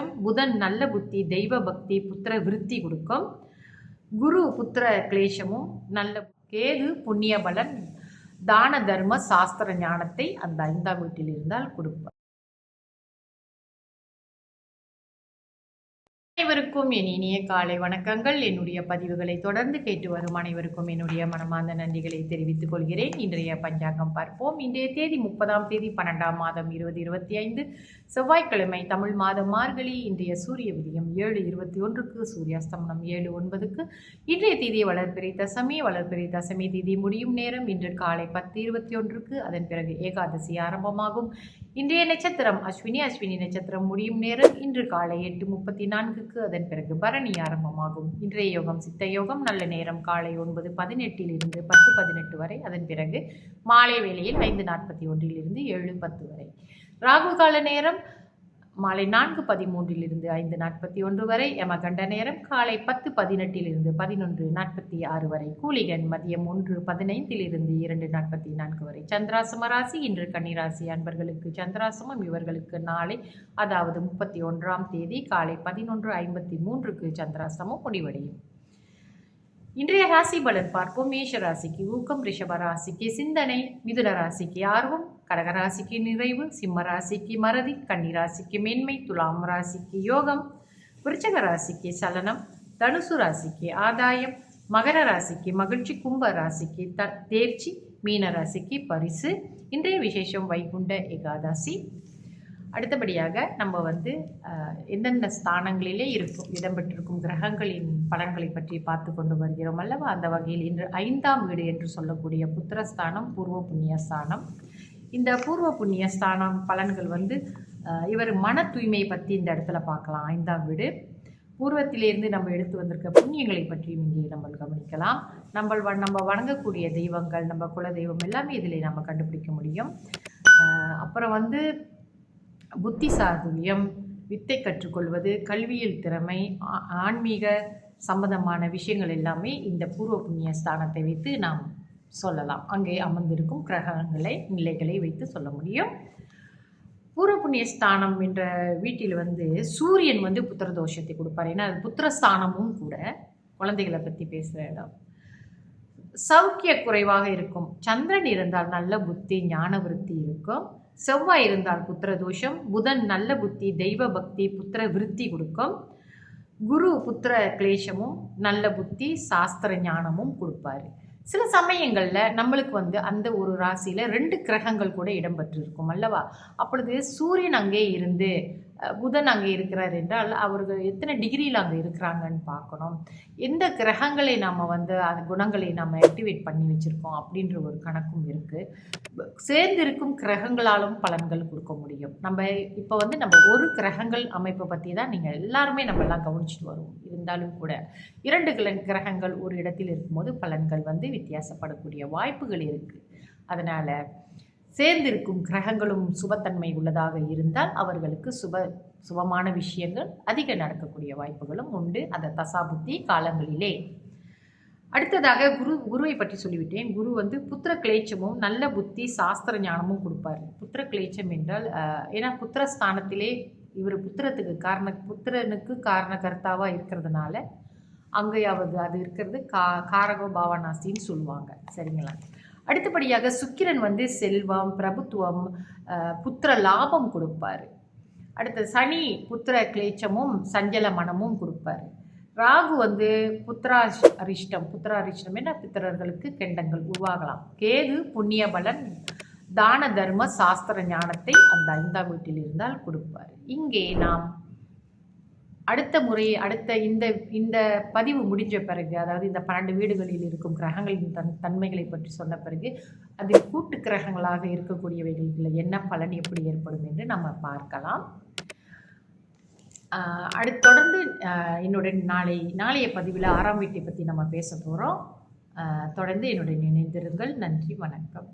புதன் நல்ல புத்தி தெய்வ பக்தி புத்திர விருத்தி கொடுக்கும். குரு புத்திர கிளேஷமும் நல்ல கேது புண்ணிய பலன் தான தர்ம சாஸ்திர ஞானத்தை அந்த ஐந்தாம் வீட்டில் இருந்தால் கொடுப்பார். அனைவருக்கும் என் இனிய காலை வணக்கங்கள். என்னுடைய பதிவுகளை தொடர்ந்து கேட்டு வரும் அனைவருக்கும் என்னுடைய மனமார்ந்த நன்றிகளை தெரிவித்துக் கொள்கிறேன். இன்றைய பஞ்சாங்கம் பார்ப்போம். இன்றைய தேதி முப்பதாம் தேதி பன்னெண்டாம் மாதம் இருபது இருபத்தி ஐந்து. செவ்வாய்க்கிழமை தமிழ் மாதம் மார்கழி. இன்றைய சூரிய விதியம் ஏழு இருபத்தி ஒன்றுக்கு சூரியாஸ்தமனம் ஏழு ஒன்பதுக்கு. இன்றைய தேதி வளர்பிறை தசமி வளர்பிறை தசமி தேதி முடியும் நேரம் இன்று காலை பத்து இருபத்தி ஒன்றுக்கு. அதன் பிறகு ஏகாதசி ஆரம்பமாகும். இன்றைய நட்சத்திரம் அஸ்வினி அஸ்வினி நட்சத்திரம் முடியும் நேரம். இன்று காலை எட்டு முப்பத்தி நான்குக்கு அதன் பிறகு பரணி ஆரம்பமாகும். இன்றைய யோகம் சித்த யோகம். நல்ல நேரம் காலை ஒன்பது பதினெட்டில் இருந்து பத்து பதினெட்டு வரை. அதன் பிறகு மாலை வேளையில் ஐந்து நாற்பத்தி ஒன்றிலிருந்து ஏழு பத்து வரை. ராகு கால நேரம் மாலை நான்கு பதிமூன்றிலிருந்து ஐந்து நாற்பத்தி ஒன்று வரை யமகண்ட நேரம் காலை பத்து பதினெட்டிலிருந்து பதினொன்று நாற்பத்தி ஆறு வரை கூலிகன் மதியம் ஒன்று பதினைந்திலிருந்து இரண்டு நாற்பத்தி நான்கு வரை. சந்திராசம ராசி இன்று கன்னிராசி அன்பர்களுக்கு சந்திராசமம் இவர்களுக்கு நாளை அதாவது முப்பத்தி ஒன்றாம் தேதி காலை பதினொன்று ஐம்பத்தி மூன்றுக்கு சந்திராசமம் முடிவடையும். இன்றைய ராசி பலன் பார்ப்போம். மேஷ ராசிக்கு ஊக்கம் ரிஷப ராசிக்கு சிந்தனை மிதுன ராசிக்கு ஆர்வம் கடகராசிக்கு நிறைவு சிம்ம ராசிக்கு மறதி கன்னி ராசிக்கு மேன்மை துலாம் ராசிக்கு யோகம் விருச்சக ராசிக்கு சலனம் தனுசு ராசிக்கு ஆதாயம் மகர ராசிக்கு மகிழ்ச்சி கும்ப ராசிக்கு த தேர்ச்சி மீன ராசிக்கு பரிசு இன்றைய விசேஷம் வைகுண்ட ஏகாதசி அடுத்தபடியாக நம்ம வந்து எந்தெந்த ஸ்தானங்களிலே இருக்கும் இடம்பெற்றிருக்கும் கிரகங்களின் பலன்களை பற்றி பார்த்து கொண்டு வருகிறோம் அல்லவா? அந்த வகையில் இன்று ஐந்தாம் வீடு என்று சொல்லக்கூடிய புத்திரஸ்தானம் பூர்வ புண்ணிய ஸ்தானம். இந்த பூர்வ புண்ணிய ஸ்தானம் பலன்கள் வந்து இவர் மன தூய்மையை பற்றி இந்த இடத்துல பார்க்கலாம். ஐந்தாம் வீடு. பூர்வத்திலேருந்து நம்ம எடுத்து வந்திருக்க புண்ணியங்களை பற்றியும் இங்கே நம்ம கவனிக்கலாம். நம்ம நம்ம வணங்கக்கூடிய தெய்வங்கள் நம்ம குல தெய்வம் எல்லாமே இதில் நம்ம கண்டுபிடிக்க முடியும். அப்புறம் வந்து புத்தி சாதுரியம் வித்தை கற்றுக்கொள்வது கல்வியில் திறமை ஆன்மீக சம்பந்தமான விஷயங்கள் எல்லாமே இந்த பூர்வ புண்ணிய ஸ்தானத்தை வைத்து நாம் சொல்லலாம். அங்கே அமர்ந்திருக்கும் கிரகங்களை நிலைகளை வைத்து சொல்ல முடியும். பூர்வ புண்ணிய ஸ்தானம் என்ற வீட்டில் வந்து சூரியன் வந்து புத்திர தோஷத்தை கொடுப்பார். ஏன்னா அது புத்திரஸ்தானமும் கூட குழந்தைகளை பற்றி பேசுகிற இடம். சௌக்கிய குறைவாக இருக்கும். சந்திரன் இருந்தால் நல்ல புத்தி ஞான விருத்தி இருக்கும். செவ்வாய் இருந்தால் புத்திர தோஷம் புதன் நல்ல புத்தி தெய்வ பக்தி புத்திர விருத்தி கொடுக்கும். குரு புத்திர கிளேஷமும் நல்ல புத்தி சாஸ்திர ஞானமும் கொடுப்பாரு. சில சமயங்களில் நம்மளுக்கு வந்து அந்த ஒரு ராசியில் ரெண்டு கிரகங்கள் கூட இடம்பெற்றிருக்கும் அல்லவா? அப்பொழுது சூரியன் அங்கே இருந்து புதன் அங்கே இருக்கிறார் என்றால் அவர்கள் எத்தனை டிகிரியில் அங்கே இருக்கிறாங்கன்னு பார்க்கணும். எந்த கிரகங்களை நாம் வந்து அந்த குணங்களை நம்ம ஆக்டிவேட் பண்ணி வச்சுருக்கோம் அப்படின்ற ஒரு கணக்கும் இருக்குது சேர்ந்திருக்கும் கிரகங்களாலும் பலன்கள் கொடுக்க முடியும். நம்ம இப்போ வந்து நம்ம ஒரு கிரகங்கள் அமைப்பை பற்றி தான் நீங்கள் எல்லாருமே நம்ம கவனிச்சுட்டு வருவோம். இருந்தாலும் கூட இரண்டு கிரகங்கள் ஒரு இடத்தில் இருக்கும்போது பலன்கள் வந்து வித்தியாசப்படக்கூடிய வாய்ப்புகள் இருக்குது அதனால் சேர்ந்திருக்கும் கிரகங்களும் சுபத்தன்மை உள்ளதாக இருந்தால் அவர்களுக்கு சுப சுபமான விஷயங்கள் அதிக நடக்கக்கூடிய வாய்ப்புகளும் உண்டு. அந்த தசாபுத்தி காலங்களிலே. அடுத்ததாக குரு குருவை பற்றி சொல்லிவிட்டேன். குரு வந்து புத்திர கிளேச்சமும் நல்ல புத்தி சாஸ்திர ஞானமும் கொடுப்பார். புத்திர கிளேச்சம் என்றால் ஏன்னா புத்திரஸ்தானத்திலே இவர் புத்திரத்துக்கு காரண புத்திரனுக்கு காரண கர்த்தாவாக இருக்கிறதுனால அங்கேயாவது அது இருக்கிறது கா காரகோ பாவனாசின்னு சொல்லுவாங்க. சரிங்களா? அடுத்தபடியாக சுக்கிரன் வந்து செல்வம் பிரபுத்துவம் புத்திர லாபம் கொடுப்பார். அடுத்து சனி புத்திர கிளேச்சமும் சஞ்சல மனமும் கொடுப்பார். ராகு வந்து புத்திரா அரிஷ்டம் புத்திராரிஷ்டம் என்ன? பித்திரர்களுக்கு கெண்டங்கள் உருவாகலாம். கேது புண்ணிய பலன் தான தர்ம சாஸ்திர ஞானத்தை அந்த ஐந்தாம் வீட்டில் இருந்தால் கொடுப்பார். இங்கே நாம் அடுத்த முறை அடுத்த இந்த இந்த பதிவு முடிஞ்ச பிறகு அதாவது இந்த பன்னெண்டு வீடுகளில் இருக்கும் கிரகங்களின் தன் தன்மைகளை பற்றி சொன்ன பிறகு அதில் கூட்டு கிரகங்களாக இருக்கக்கூடியவைகளில் என்ன பலன் எப்படி ஏற்படும் என்று நம்ம பார்க்கலாம். அடுத்து தொடர்ந்து என்னுடைய நாளை நாளைய பதிவில் ஆறாம் வீட்டை பற்றி நம்ம பேச போகிறோம் தொடர்ந்து என்னுடைய நினைந்திருங்கள் நன்றி வணக்கம்.